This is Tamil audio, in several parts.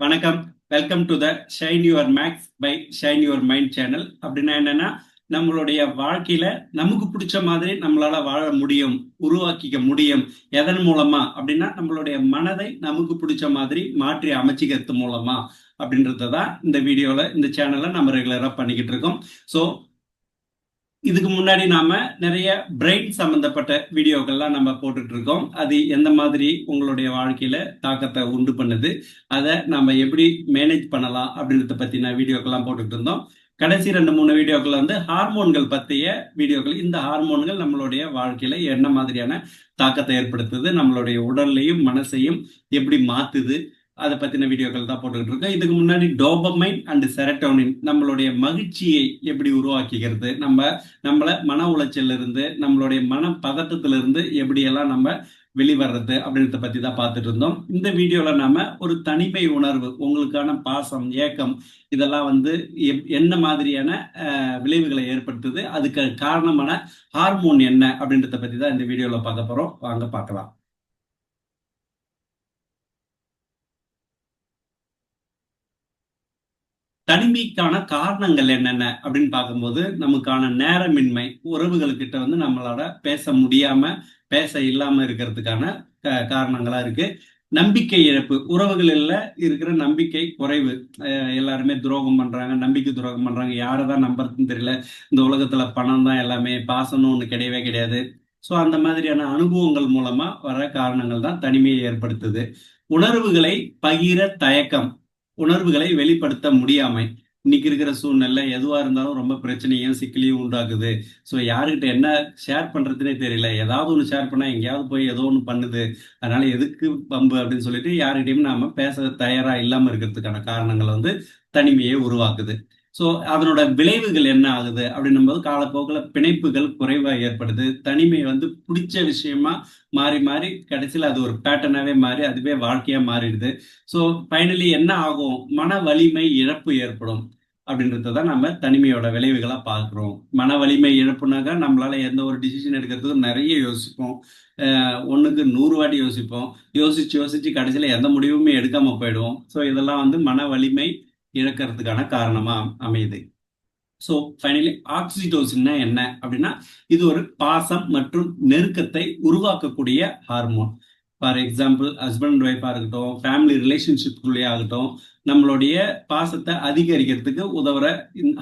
வணக்கம். Welcome to the shine your max by shine your mind channel அப்படின்னா என்னன்னா நம்மளுடைய வாழ்க்கையில நமக்கு பிடிச்ச மாதிரி நம்மளால வாழ முடியும் உருவாக்கிக்க முடியும். எதன் மூலமா? அப்படின்னா நம்மளுடைய மனதை நமக்கு பிடிச்ச மாதிரி மாற்றி அமைச்சிக்கிறது மூலமா. அப்படின்றத தான் இந்த வீடியோல இந்த சேனல்ல நம்ம ரெகுலரா பண்ணிக்கிட்டு இருக்கோம். ஸோ இதுக்கு முன்னாடி நாம நிறைய பிரெயின் சம்பந்தப்பட்ட வீடியோக்கள்லாம் நம்ம போட்டுட்டு இருக்கோம் அது எந்த மாதிரி உங்களுடைய வாழ்க்கையில தாக்கத்தை உண்டு பண்ணுது அதை நம்ம எப்படி மேனேஜ் பண்ணலாம் அப்படின்றத பத்தின வீடியோக்கெல்லாம் போட்டுட்டு இருந்தோம் கடைசி ரெண்டு மூணு வீடியோக்கள் வந்து ஹார்மோன்கள் பற்றிய வீடியோக்கள் இந்த ஹார்மோன்கள் நம்மளுடைய வாழ்க்கையில என்ன மாதிரியான தாக்கத்தை ஏற்படுத்துது நம்மளுடைய உடல்லையும் மனசையும் எப்படி மாத்துது அதை பத்தின வீடியோக்கள் தான் போட்டுக்கிட்டு இருக்கோம் இதுக்கு முன்னாடி டோபமைன் அண்ட் செரட்டோனின் நம்மளுடைய மகிழ்ச்சியை எப்படி உருவாக்கிக்கிறது நம்ம நம்மளை மன உளைச்சல்ல இருந்து நம்மளுடைய மன பதட்டத்துல இருந்து எப்படியெல்லாம் நம்ம வெளிவர்றது அப்படின்றத பத்தி தான் பார்த்துட்டு இருந்தோம். இந்த வீடியோல நாம ஒரு தனிமை உணர்வு உங்களுக்கான பாசம் ஏக்கம் இதெல்லாம் வந்து என்ன மாதிரியான விளைவுகளை ஏற்படுத்துது? அதுக்கு காரணமான ஹார்மோன் என்ன அப்படின்றத பத்தி தான் இந்த வீடியோல பார்க்க போறோம். வாங்க பார்க்கலாம். தனிமைக்கான காரணங்கள் என்னென்ன அப்படின்னு பார்க்கும்போது நமக்கான நேரமின்மை உறவுகள்கிட்ட வந்து நம்மளோட பேச முடியாம பேச இல்லாம இருக்கிறதுக்கான காரணங்களா இருக்கு. நம்பிக்கை இழப்பு உறவுகளில் இருக்கிற நம்பிக்கை குறைவு. எல்லாருமே துரோகம் பண்றாங்க நம்பிக்கை துரோகம் பண்றாங்க. யாரை தான் நம்புறதுன்னு தெரியல. இந்த உலகத்துல பணம் தான் எல்லாமே பாசனம் ஒன்று கிடையவே கிடையாது. ஸோ அந்த மாதிரியான அனுபவங்கள் மூலமா வர காரணங்கள் தான் தனிமையை ஏற்படுத்துது. உணர்வுகளை பகிர தயக்கம். உணர்வுகளை வெளிப்படுத்த முடியாமை. இன்னைக்கு இருக்கிற சூழ்நிலை எதுவா இருந்தாலும் ரொம்ப பிரச்சனையும் சிக்கலையும் உண்டாக்குது. ஸோ யாருக்கிட்ட என்ன ஷேர் பண்றதுனே தெரியல. ஏதாவது ஒன்று ஷேர் பண்ணா எங்கேயாவது போய் ஏதோ ஒன்று பண்ணுது. அதனால எதுக்கு பம்பு அப்படின்னு சொல்லிட்டு யாருக்கிட்டையும் நாம பேச தயாரா இல்லாம இருக்கிறதுக்கான காரணங்கள் வந்து தனிமையை உருவாக்குது. ஸோ அதனோட விளைவுகள் என்ன ஆகுது அப்படின்னும் போது காலப்போக்கில் பிணைப்புகள் குறைவாக ஏற்படுது. தனிமை வந்து பிடிச்ச விஷயமா மாறி மாறி கடைசியில் அது ஒரு பேட்டர்னாகவே மாறி அதுவே வாழ்க்கையாக மாறிடுது. ஸோ ஃபைனலி என்ன ஆகும்? மன வலிமை இழப்பு ஏற்படும் அப்படின்றத தான் நம்ம தனிமையோட விளைவுகளாக பார்க்குறோம். மன வலிமை இழப்புனாக்கா நம்மளால எந்த ஒரு டிசிஷன் எடுக்கிறதுக்கும் நிறைய யோசிப்போம். ஒன்றுக்கு நூறு வாட்டி யோசிப்போம். யோசிச்சு யோசிச்சு கடைசியில் எந்த முடிவுமே எடுக்காமல் போயிடுவோம். ஸோ இதெல்லாம் வந்து மன வலிமை இழக்கிறதுக்கான காரணமா அமையுது. ஸோ ஃபைனலி ஆக்சிடோசின்னா என்ன? அப்படின்னா இது ஒரு பாசம் மற்றும் நெருக்கத்தை உருவாக்கக்கூடிய hormone for example husband and ஒய்ஃபாக இருக்கட்டும் ஃபேமிலி ரிலேஷன்ஷிப்குள்ளேயே ஆகட்டும் நம்மளுடைய பாசத்தை அதிகரிக்கிறதுக்கு உதவுற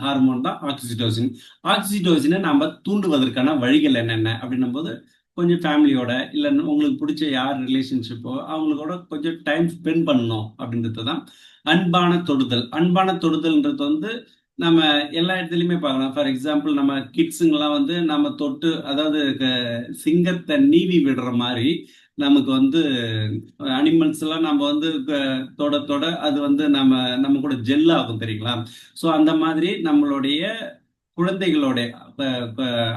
ஹார்மோன் தான் ஆக்சிடோசின் ஆக்சிடோசினை நம்ம தூண்டுவதற்கான வழிகள் என்னென்ன? அப்படின்னும் போது கொஞ்சம் ஃபேமிலியோட இல்லை உங்களுக்கு பிடிச்ச யார் ரிலேஷன்ஷிப்போ அவங்களோட கொஞ்சம் டைம் ஸ்பெண்ட் பண்ணணும் அப்படின்றது தான் அன்பான தொடுதல். அன்பான தொடுதல்ன்றது வந்து நம்ம எல்லா இடத்துலையுமே பார்க்கலாம். ஃபார் எக்ஸாம்பிள் நம்ம கிட்ஸுங்கெல்லாம் வந்து நம்ம தொட்டு அதாவது சிங்கத்தை நீவி விடுற மாதிரி நமக்கு வந்து அனிமல்ஸ் எல்லாம் நம்ம வந்து தொட தொட அது வந்து நம்ம நம்ம கூட ஜெல் ஆகும் தெரியுங்களா? ஸோ அந்த மாதிரி நம்மளுடைய குழந்தைகளோட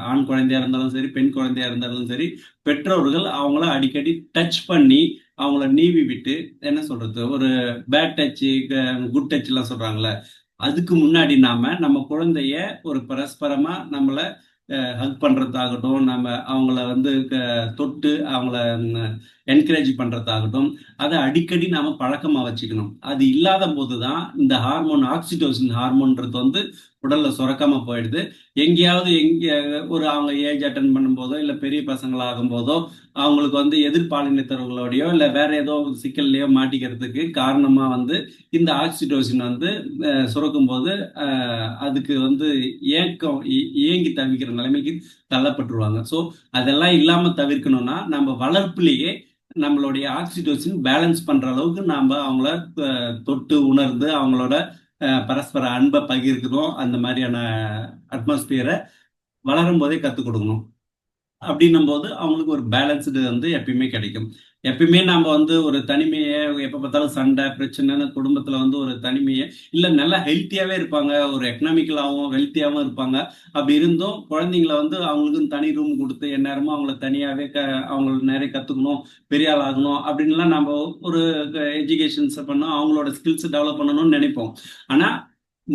ஆண் குழந்தையா இருந்தாலும் சரி பெண் குழந்தையா இருந்தாலும் சரி பெற்றோர்கள் அவங்கள அடிக்கடி டச் பண்ணி அவங்கள நீவி விட்டு என்ன சொல்றது ஒரு பேட் டச்சு குட் டச் எல்லாம் சொல்றாங்கல்ல அதுக்கு முன்னாடி நாம நம்ம குழந்தைய ஒரு பரஸ்பரமா நம்மள ஹக் பண்றதாகட்டும் நம்ம அவங்கள வந்து தொட்டு அவங்கள என்கரேஜ் பண்றதாகட்டும் அதை அடிக்கடி நாம பழக்கமா வச்சுக்கணும். அது இல்லாத போதுதான் இந்த ஹார்மோன் ஆக்சிடோசின் ஹார்மோன்றது வந்து உடல்ல சுரக்காம போயிடுது. எங்கேயாவது எங்க ஒரு அவங்க ஏஜ் அட்டன் பண்ணும்போதோ இல்ல பெரிய பசங்களாகும் போதோ அவங்களுக்கு வந்து எதிர்பாலினத்தவர்களோடையோ இல்ல வேற ஏதோ சிக்கல்லையோ மாட்டிக்கிறதுக்கு காரணமா வந்து இந்த ஆக்சிடோசின் வந்து சுரக்கும் போது அதுக்கு வந்து ஏக்கம் ஏங்கி தவிக்கிற நிலைமைக்கு தள்ளப்பட்டுருவாங்க. ஸோ அதெல்லாம் இல்லாம தவிர்க்கணும்னா நம்ம வளர்ப்புலேயே நம்மளுடைய ஆக்சிடோசின் பேலன்ஸ் பண்ற அளவுக்கு நாம் அவங்கள தொட்டு உணர்ந்து அவங்களோட பரஸ்பர அன்பை பகிர்க்கிறோம் அந்த மாதிரியான அட்மாஸ்பியரை வளரும் போதே கற்றுக் கொடுக்கணும். அப்படின்னும் போது அவங்களுக்கு ஒரு பேலன்ஸ்டு வந்து எப்பயுமே கிடைக்கும். எப்பயுமே நம்ம வந்து ஒரு தனிமையை எப்போ பார்த்தாலும் சண்டை பிரச்சனைன்னு குடும்பத்தில் வந்து ஒரு தனிமையை இல்லை நல்லா ஹெல்த்தியாகவே இருப்பாங்க ஒரு எக்கனாமிக்கலாகவும் ஹெல்த்தியாகவும் இருப்பாங்க. அப்படி இருந்தும் குழந்தைங்கள வந்து அவங்களுக்கும் தனி ரூம் கொடுத்து எந்நேரமும் அவங்கள தனியாகவே க அவங்கள நிறைய கற்றுக்கணும் பெரிய ஆள் ஆகணும் அப்படின்லாம் நம்ம ஒரு எஜுகேஷன்ஸை பண்ணோம் அவங்களோட ஸ்கில்ஸ் டெவலப் பண்ணணும்னு நினைப்போம். ஆனால்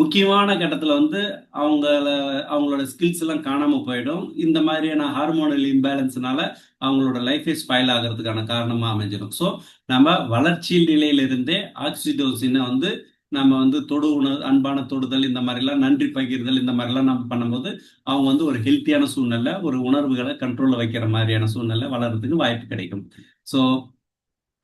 முக்கியமான கட்டத்தில் வந்து அவங்கள அவங்களோட ஸ்கில்ஸ் எல்லாம் காணாமல் போயிடும். இந்த மாதிரியான ஹார்மோனல் இம்பேலன்ஸ்னால அவங்களோட லைஃபே ஸ்பாயில் ஆகிறதுக்கான காரணமாக அமைஞ்சிடும். ஸோ நம்ம வளர்ச்சி நிலையிலிருந்தே ஆக்சிடோசினை வந்து நம்ம வந்து தொடு உணவு அன்பான தொடுதல் இந்த மாதிரிலாம் நன்றி பகிர்தல் இந்த மாதிரிலாம் நம்ம பண்ணும்போது அவங்க வந்து ஒரு ஹெல்த்தியான சூழ்நிலை ஒரு உணர்வுகளை கண்ட்ரோலில் வைக்கிற மாதிரியான சூழ்நிலை வளர்றதுக்கு வாய்ப்பு கிடைக்கும். ஸோ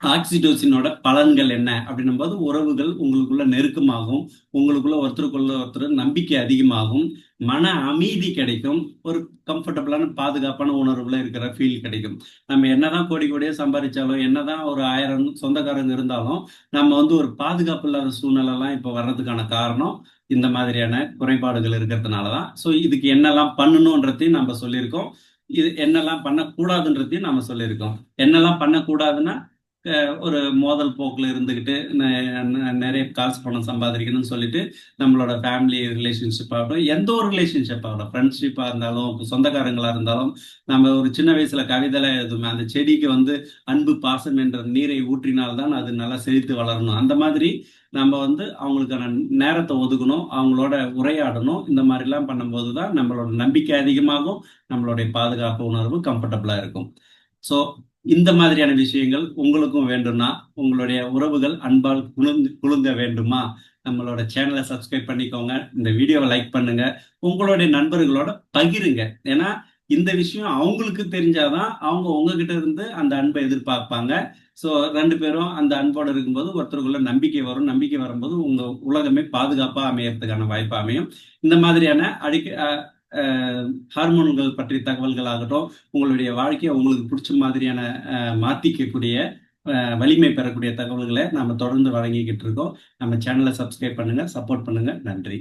ஆக்சிடோசினோட பலன்கள் என்ன அப்படின்னும் போது உறவுகள் உங்களுக்குள்ள நெருக்கமாகும். உங்களுக்குள்ள ஒருத்தருக்குள்ள ஒருத்தர் நம்பிக்கை அதிகமாகும். மன அமைதி கிடைக்கும். ஒரு கம்ஃபர்டபுளான பாதுகாப்பான உணர்வுல இருக்கிற ஃபீல் கிடைக்கும். நம்ம என்னதான் கோடி கோடியா சம்பாதிச்சாலும் என்னதான் ஒரு ஆயிரம் சொந்தக்காரங்க இருந்தாலும் நம்ம வந்து ஒரு பாதுகாப்பு இல்லாத சூழ்நிலைலாம் இப்போ வர்றதுக்கான காரணம் இந்த மாதிரியான குறைபாடுகள் இருக்கிறதுனாலதான். ஸோ இதுக்கு என்னெல்லாம் பண்ணணுன்றதையும் நம்ம சொல்லியிருக்கோம். இது என்னெல்லாம் பண்ணக்கூடாதுன்றதையும் நம்ம சொல்லியிருக்கோம். என்னெல்லாம் பண்ணக்கூடாதுன்னா ஒரு மோதல் போக்கில் இருந்துக்கிட்டு நிறைய காசு பணம் சம்பாதிக்கணும்னு சொல்லிட்டு நம்மளோட ஃபேமிலி ரிலேஷன்ஷிப் ஆகட்டும் எந்த ஒரு ரிலேஷன்ஷிப் ஆகட்டும் ஃப்ரெண்ட்ஷிப்பாக இருந்தாலும் சொந்தக்காரங்களாக இருந்தாலும் நம்ம ஒரு சின்ன வயசுல கவிதைலாம் எழுதுமே அந்த செடிக்கு வந்து அன்பு பாசம் என்ற நீரை ஊற்றினால்தான் அது நல்லா செழித்து வளரணும். அந்த மாதிரி நம்ம வந்து அவங்களுக்கான நேரத்தை ஒதுக்கணும் அவங்களோட உரையாடணும். இந்த மாதிரிலாம் பண்ணும்போது தான் நம்மளோட நம்பிக்கை அதிகமாகும் நம்மளுடைய பாதுகாப்பு உணர்வு கம்ஃபர்டபுளாக இருக்கும். ஸோ இந்த மாதிரியான விஷயங்கள் உங்களுக்கும் வேண்டும்னா உங்களுடைய உறவுகள் அன்பால் குலுங்க குழுங்க வேண்டுமா? நம்மளோட சேனலை சப்ஸ்கிரைப் பண்ணிக்கோங்க. இந்த வீடியோவை லைக் பண்ணுங்க. உங்களுடைய நண்பர்களோட பகிருங்க. ஏன்னா இந்த விஷயம் அவங்களுக்கு தெரிஞ்சாதான் அவங்க உங்ககிட்ட இருந்து அந்த அன்பை எதிர்பார்ப்பாங்க. ஸோ ரெண்டு பேரும் அந்த அன்போடு இருக்கும்போது ஒருத்தருக்குள்ள நம்பிக்கை வரும். நம்பிக்கை வரும்போது உங்க உலகமே பாதுகாப்பாக அமையறதுக்கான வாய்ப்பு அமையும். இந்த மாதிரியான அடிக்க ஹார்மோன்கள் பற்றிய தகவல்கள் ஆகட்டும் உங்களுடைய வாழ்க்கையை உங்களுக்கு பிடிச்ச மாதிரியான மாற்றிக்கக்கூடிய மாத்திக்கக்கூடிய வலிமை பெறக்கூடிய தகவல்களை நம்ம தொடர்ந்து வழங்கிக்கிட்டு இருக்கோம். நம்ம சேனலை சப்ஸ்கிரைப் பண்ணுங்க சப்போர்ட் பண்ணுங்க. நன்றி.